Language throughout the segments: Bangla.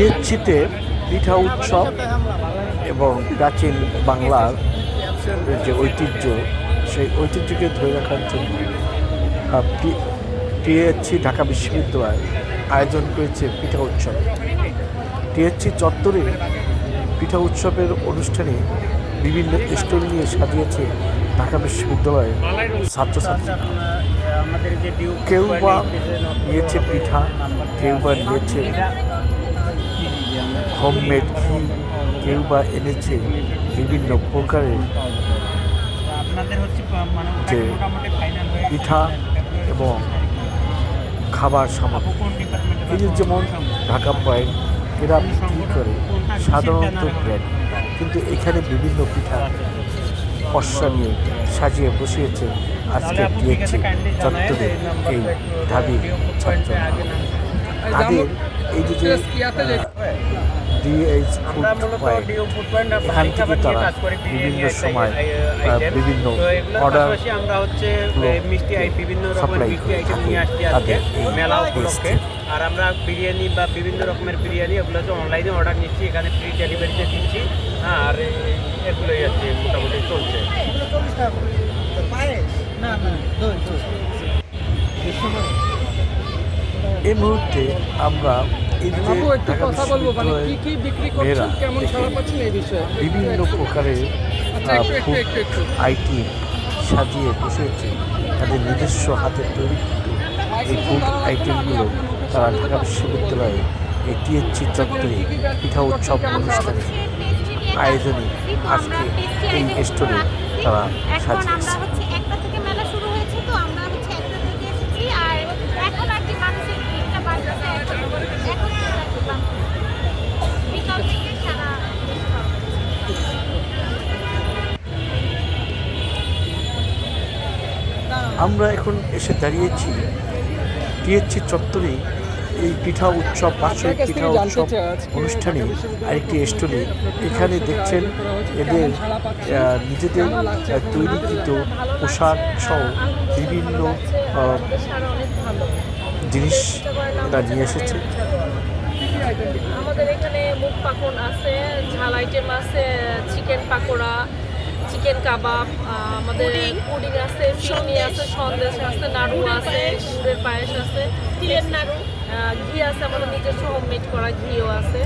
টিএসসিতে পিঠা উৎসব এবং প্রাচীন বাংলার যে ঐতিহ্য, সেই ঐতিহ্যকে ধরে রাখার জন্য টিএসসি ঢাকা বিশ্ববিদ্যালয় আয়োজন করেছে পিঠা উৎসব। টিএসসি চত্বরে পিঠা উৎসবের অনুষ্ঠানে বিভিন্ন স্টল নিয়ে সাজিয়েছে ঢাকা বিশ্ববিদ্যালয়ের ছাত্রছাত্রী আমাদের যে ডিউ কেউ বা নিয়েছে পিঠা, কেউ বা নিয়েছে হোমমেড ঘি কেউ বা এনেছে বিভিন্ন প্রকারের? আপনাদের হচ্ছে মানে যে মোটামুটি ফাইনাল পিঠা এবং খাবার সামগ্রী। এই যেমন ঢাকা পয়েন্ট এরা বিক্রি করে সাধারণত ব্র্যান্ড কিন্তু এখানে বিভিন্ন পিঠা পশা নিয়ে সাজিয়ে বসিয়েছে আজকে দিয়েছে চত্বরে এই ঢাবির ছাত্র তাদের এই যে DH food point food point এখান থেকে তারা বিভিন্ন সময় বিভিন্ন অর্ডার আমরা হচ্ছে মিষ্টি আই বিভিন্ন রকমের মিষ্টি আইটেম নিয়ে আসছি আজকে মেলা উপলক্ষে। আর আমরা বিরিয়ানি বা বিভিন্ন রকমের বিরিয়ানি এগুলো হচ্ছে অনলাইনে অর্ডার নিচ্ছি এখানে ফ্রি ডেলিভারিতে দিচ্ছি। হ্যাঁ আর এগুলোই আছে মোটামুটি চলছে। এই মুহূর্তে আমরা একটু কথা বলব মানে কি কি বিক্রি করছেন? কেমন সারা পাচ্ছেন এই বিষয়ে? বিভিন্ন প্রকারের আইটেম সাজিয়ে বসেছে তাদের নিজস্ব হাতে তৈরি এই ফুড আইটেমগুলো তারা ঢাকা বিশ্ববিদ্যালয়ে এই টিএসসি চত্বরে পিঠা উৎসব অনুষ্ঠানে আয়োজনে আজকে এই স্টোরে তারা সাজিয়েছে। আমরা এখন এসে দাঁড়িয়েছি টিএসসি চত্বরে এই পিঠা উৎসব বাৎসরিক পিঠা উৎসব অনুষ্ঠানে আরেকটি স্টোরে এখানে দেখছেন। এদের নিজেদের তৈরিকৃত পোশাক সহ বিভিন্ন জিনিস তারা নিয়ে এসেছে আমাদের এখানে মুখ পাকন আছে ঝাল আইটেম আছে চিকেন পাকোড়া চিকেন কাবাব আমাদের পুডিং। আছে ফিরনি আছে সন্দেশ আছে নাড়ু আছে গুড়ের পায়েস আছে। তিলের নাড়ু। ঘি আছে আমাদের নিজস্ব হোমমেড করা ঘিও আছে।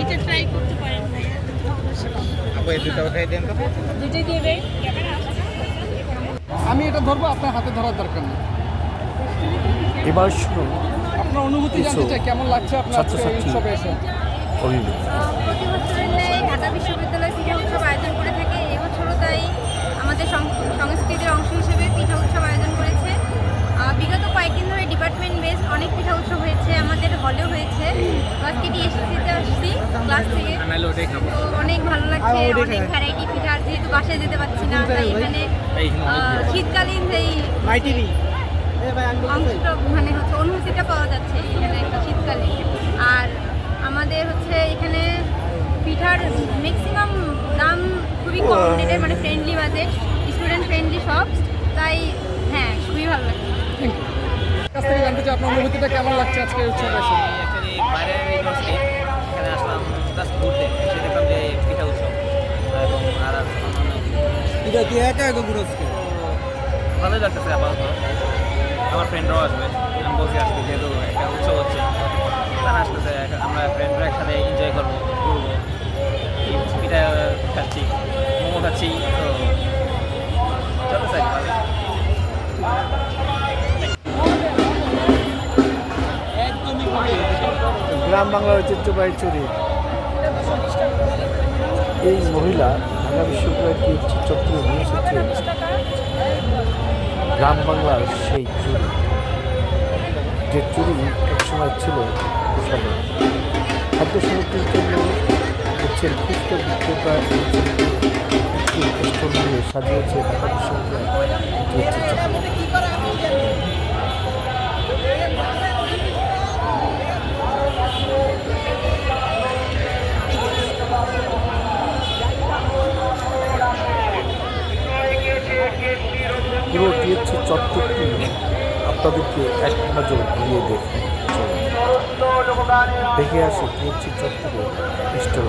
এটা ট্রাই করতে পারেন ভাইয়া। দুইটাই দিয়ে দেয় আমি এটা ধরবো আপনার হাতে ধরার দরকার নেই। এবার শুনুন। আপনার অনুভূতি জানতে চাই কেমন লাগছে আপনার। উৎসবে এসে? অভিযোগ প্রতি বছরের ন্যায় ঢাকা বিশ্ববিদ্যালয় পিঠা উৎসব আয়োজন করে থাকে। এবছরও তাই আমাদের সং- সংস্কৃতির অংশ হিসেবে পিঠা উৎসব আয়োজন করেছে। বিগত কয়েকদিন ধরে ডিপার্টমেন্ট বেস অনেক পিঠা উৎসব হয়েছে আমাদের হলেও হয়েছে। আজকে টিএসসিতে আসছি ক্লাস থেকে। তো অনেক ভালো লাগছে অনেক ভ্যারাইটি পিঠা আর যেহেতু বাসায় যেতে পারছি না তাই এখানে শীতকালীন যেই অংশটা মানে হচ্ছে অনুভূতিটা পাওয়া যাচ্ছে এখানে শীতকালে। আর আমাদের হচ্ছে এখানে পিঠার ম্যাক্সিমাম দাম খুবই কম রেটের মানে ফ্রেন্ডলি বাজেট স্টুডেন্ট ফ্রেন্ডলি সব। তাই হ্যাঁ খুবই ভালো লাগছে। কাছ থেকে জানতে চাই আপনার অনুভূতিটা কেমন লাগছে আজকে উৎসবে এসে বাইরে ইউনিভার্সিটি এখানে আসলাম জাস্ট ঘুরতে এসে দেখলাম যে পিঠা উৎসব। এবং আর আর এটা দিয়ে একা একা ঘুরেছে ভালোই লাগতেছে আপাতত। আমার ফ্রেন্ডরাও আসবে। আমি বলছি, আজকে যেহেতু একটা উৎসব হচ্ছে, তারা আসতেছে আমরা ফ্রেন্ডরা একসাথে এনজয় করব, ঘুরবো। পিঠা খাচ্ছি, মোমো খাচ্ছি, তো কি ভালোই। গ্রাম বাংলার ঐতিহ্যবাহী চুরি। এই মহিলা ঢাকা বিশ্ববিদ্যালয়ের নিয়ে এসেছে। গ্রাম বাংলার সেই চুরি। যে চুরি একসময় ছিল খাদ্য সামগ্রীর জন্য হচ্ছেন ফুচকা বিক্রেতা সাজিয়েছে ঢাকা বিশ্ববিদ্যালয় পুরো টিএসসি চত্বরটি আপনাদেরকে এক নজর ঘুরিয়ে দেখে। দেখে আসি টিএমসি চত্বরে স্টল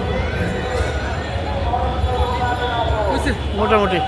মোটামুটি।